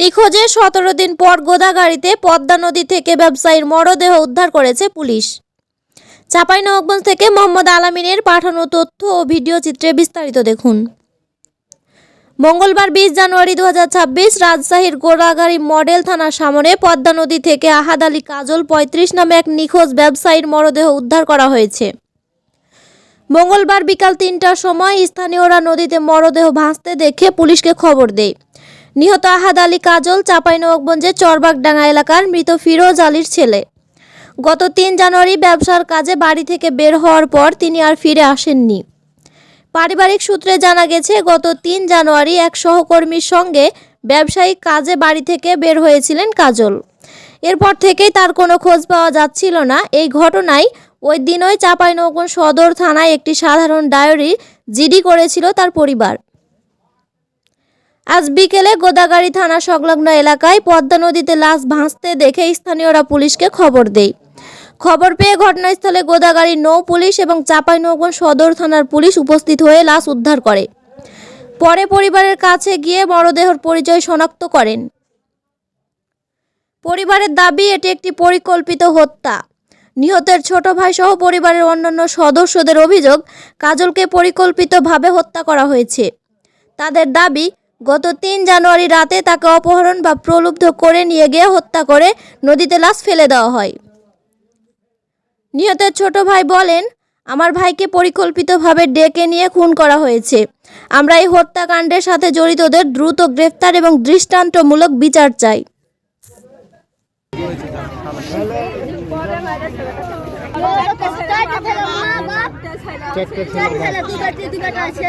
নিখোঁজের সতেরো দিন পর গোদাগাড়িতে পদ্মা নদী থেকে ব্যবসায়ীর মরদেহ উদ্ধার করেছে পুলিশ। চাঁপাইনবাবগঞ্জ থেকে মোহাম্মদ আলামিনের পাঠানো তথ্য ও ভিডিও চিত্রে বিস্তারিত দেখুন। মঙ্গলবার বিশ জানুয়ারি দু রাজশাহীর গোড়াগাড়ি মডেল থানার সামনে পদ্মা নদী থেকে আহাদ আলী কাজল পঁয়ত্রিশ নামে এক নিখোঁজ ব্যবসায়ীর মরদেহ উদ্ধার করা হয়েছে। মঙ্গলবার বিকাল তিনটার সময় স্থানীয়রা নদীতে মরদেহ ভাসতে দেখে পুলিশকে খবর দেয়। নিহত আহাদ আলী কাজল চাঁপাইনবাবগঞ্জের চরবাগডাঙ্গা এলাকার মৃত ফিরোজ আলীর ছেলে। গত তিন জানুয়ারি ব্যবসার কাজে বাড়ি থেকে বের হওয়ার পর তিনি আর ফিরে আসেননি। পারিবারিক সূত্রে জানা গেছে, গত তিন জানুয়ারি এক সহকর্মীর সঙ্গে ব্যবসায়িক কাজে বাড়ি থেকে বের হয়েছিলেন কাজল। এরপর থেকেই তার কোনো খোঁজ পাওয়া যাচ্ছিল না। এই ঘটনায় ওই দিনই চাঁপাইনবাবগঞ্জ সদর থানায় একটি সাধারণ ডায়েরি জিডি করেছিল তার পরিবার। আজ বিকেলে গোদাগাড়ি থানা সংলগ্ন এলাকায় পদ্মা নদীতে লাশ ভাসতে দেখে স্থানীয়রা পুলিশকে খবর দেয়। খবর পেয়ে ঘটনাস্থলে গোদাগাড়ি নৌ পুলিশ এবং চাঁপাইনবাবগঞ্জ সদর থানার পুলিশ উপস্থিত হয়ে লাশ উদ্ধার করে। পরে পরিবারের কাছে গিয়ে মরদেহর পরিচয় শনাক্ত করেন। পরিবারের দাবি, এটি একটি পরিকল্পিত হত্যা। নিহতের ছোট ভাই সহ পরিবারের অন্যান্য সদস্যদের অভিযোগ, কাজলকে পরিকল্পিতভাবে হত্যা করা হয়েছে। তাদের দাবি গত তিন জানুয়ারি রাতে তাকে অপহরণ বা প্রলুব্ধ করে নিয়ে গিয়ে হত্যা করে নদীতে লাশ ফেলে দেওয়া হয়। নিহতের ছোট ভাই বলেন আমার ভাইকে পরিকল্পিতভাবে ডেকে নিয়ে খুন করা হয়েছে। আমরা এই হত্যাকাণ্ডের সাথে জড়িতদের দ্রুত গ্রেফতার এবং দৃষ্টান্তমূলক বিচার চাই। আছে।